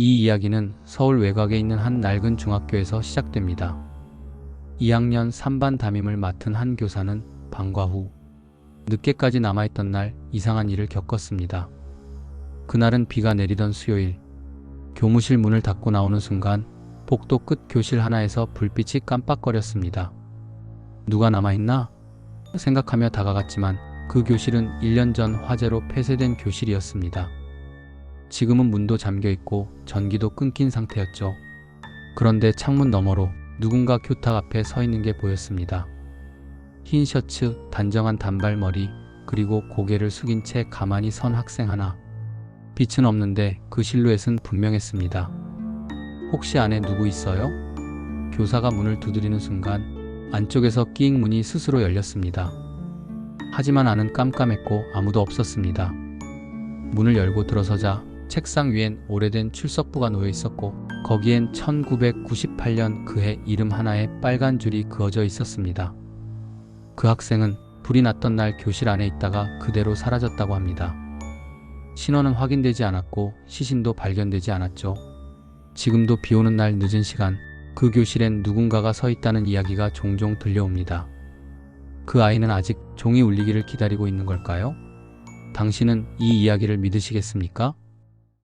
이 이야기는 서울 외곽에 있는 한 낡은 중학교에서 시작됩니다. 2학년 3반 담임을 맡은 한 교사는 방과 후 늦게까지 남아있던 날 이상한 일을 겪었습니다. 그날은 비가 내리던 수요일, 교무실 문을 닫고 나오는 순간 복도 끝 교실 하나에서 불빛이 깜빡거렸습니다. 누가 남아있나? 생각하며 다가갔지만 그 교실은 1년 전 화재로 폐쇄된 교실이었습니다. 지금은 문도 잠겨 있고 전기도 끊긴 상태였죠. 그런데 창문 너머로 누군가 교탁 앞에 서 있는 게 보였습니다. 흰 셔츠, 단정한 단발머리, 그리고 고개를 숙인 채 가만히 선 학생 하나. 빛은 없는데 그 실루엣은 분명했습니다. 혹시 안에 누구 있어요? 교사가 문을 두드리는 순간 안쪽에서 끼익 문이 스스로 열렸습니다. 하지만 안은 깜깜했고 아무도 없었습니다. 문을 열고 들어서자 책상 위엔 오래된 출석부가 놓여 있었고 거기엔 1998년 그해 이름 하나에 빨간 줄이 그어져 있었습니다. 그 학생은 불이 났던 날 교실 안에 있다가 그대로 사라졌다고 합니다. 신원은 확인되지 않았고 시신도 발견되지 않았죠. 지금도 비 오는 날 늦은 시간 그 교실엔 누군가가 서 있다는 이야기가 종종 들려옵니다. 그 아이는 아직 종이 울리기를 기다리고 있는 걸까요? 당신은 이 이야기를 믿으시겠습니까?